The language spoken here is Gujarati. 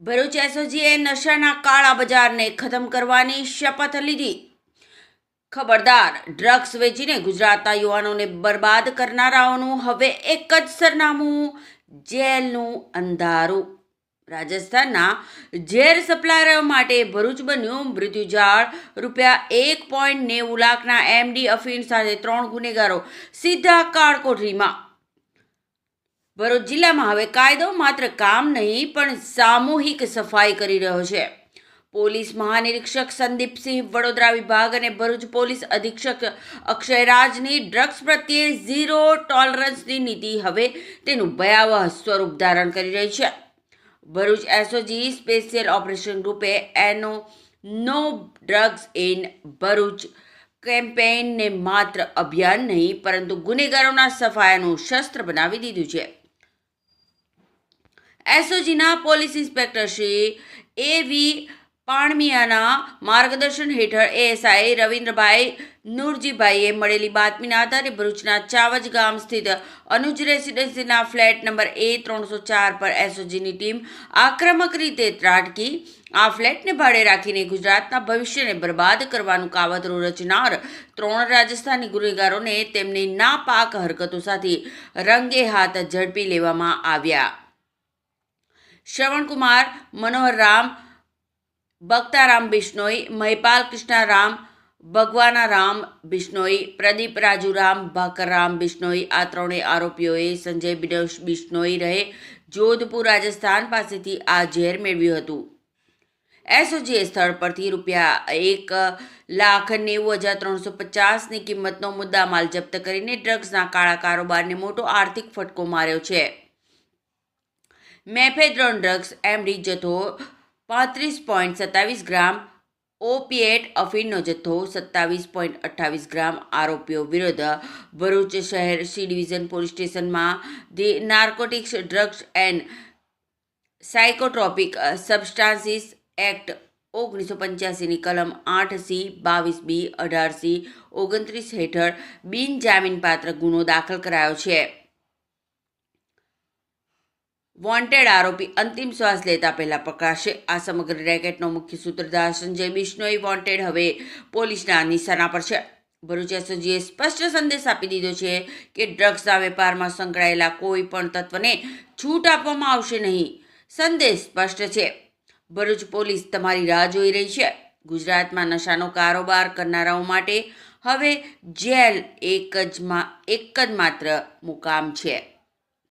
ભરૂચ એસઓજીએ નશાના કાળા બજારને ખતમ કરવાની શપથ લીધી. ખબરદાર, ડ્રગ્સ વેચીને ગુજરાતના યુવાનોને બરબાદ કરનારાઓનું હવે એક જ સરનામું, જેલનું અંધારું. રાજસ્થાનના ઝેર સપ્લાયરો માટે ભરૂચ બન્યું મૃત્યુજાળ રૂપિયા એક પોઈન્ટ નેવું લાખના એમડી અફીણ સાથે ત્રણ ગુનેગારો સીધા કાળકોઠરીમાં. ભરૂચ જિલ્લામાં હવે કાયદો માત્ર કામ નહીં, પણ સામૂહિક સફાઈ કરી રહ્યો છે. પોલીસ મહાનિરીક્ષક સંદીપસિંહ વડોદરા વિભાગ અને ભરૂચ પોલીસ અધિક્ષક અક્ષયરાજની ડ્રગ્સ પ્રત્યે ઝીરો ટોલરન્સની નીતિ હવે તેનું ભયાવહ સ્વરૂપ ધારણ કરી રહી છે. ભરૂચ એસઓજી સ્પેશિયલ ઓપરેશન ગ્રુપે એનો નો ડ્રગ્સ ઇન ભરૂચ કેમ્પેઇનને માત્ર અભિયાન નહીં, પરંતુ ગુનેગારોના સફાયાનું શસ્ત્ર બનાવી દીધું છે. એસઓજીના police inspector Shri A V પાણમિયાના માર્ગદર્શન હેઠળ એએસઆઈ રવિન્દ્રભાઈ નૂરજીભાઈએ મળેલી બાતમીના આધારે ભરૂચના ચાવજ ગામ સ્થિત અનુજ રેસિડેન્સીના ફ્લેટ નંબર એ ત્રણસો ચાર પર એસઓજીની ટીમ આક્રમક રીતે ત્રાટકી, આ ફ્લેટને ભાડે રાખીને ગુજરાતના ભવિષ્યને બરબાદ કરવાનું કાવતરું રચનાર ત્રણ રાજસ્થાની ગુનેગારોને તેમની નાપાક હરકતો સાથે રંગે હાથ ઝડપી લેવામાં આવ્યા. શ્રવણકુમાર, મનોહર રામ બક્તારામ બિશ્નોઈ, મહિપાલ કૃષ્ણારામ ભગવાનારામ બિશ્નોઈ, પ્રદીપ રાજુરામ, ભાકરરામ બિશ્નોઈ આ ત્રણેય આરોપીઓએ સંજય બિશ્નોઈ રહે જોધપુર રાજસ્થાન પાસેથી આ ઝેર મેળવ્યું હતું. એસઓજીએ સ્થળ પરથી રૂપિયા એક લાખ નેવું હજાર ત્રણસો પચાસની કિંમતનો મુદ્દામાલ જપ્ત કરીને ડ્રગ્સના કાળા કારોબારને મોટો આર્થિક ફટકો માર્યો છે. મેફેડ્રોન ડ્રગ્સ એમડી જથ્થો પાંત્રીસ પોઈન્ટ સત્તાવીસ ગ્રામ, ઓપિએટ અફીણનો જથ્થો સત્તાવીસ પોઈન્ટ અઠ્ઠાવીસ ગ્રામ આરોપીઓ વિરુદ્ધ ભરૂચ શહેર સી ડિવિઝન પોલીસ સ્ટેશનમાં the narcotics drugs and psychotropic substances act ઓગણીસો પંચ્યાસીની કલમ આઠ સી, બાવીસ બી, અઢાર સી, ઓગણત્રીસ હેઠળ બિનજામીનપાત્ર ગુનો દાખલ કરાયો છે. વોન્ટેડ આરોપી અંતિમ શ્વાસ લેતા પહેલા પકડાશે. આ સમગ્ર રેકેટનો મુખ્ય સૂત્રધાર સંજય બિશ્નોઈ વોન્ટેડ હવે પોલીસના નિશાના પર છે. ભરૂચ એસઓજીએ સ્પષ્ટ સંદેશ આપી દીધો છે કે ડ્રગ્સના વેપારમાં સંકળાયેલા કોઈ પણ તત્વને છૂટ આપવામાં આવશે નહીં. સંદેશ સ્પષ્ટ છે. ભરૂચ પોલીસ તમારી રાહ જોઈ રહી છે. ગુજરાતમાં નશાનો કારોબાર કરનારાઓ માટે હવે જેલ એક જ એક જ માત્ર મુકામ છે.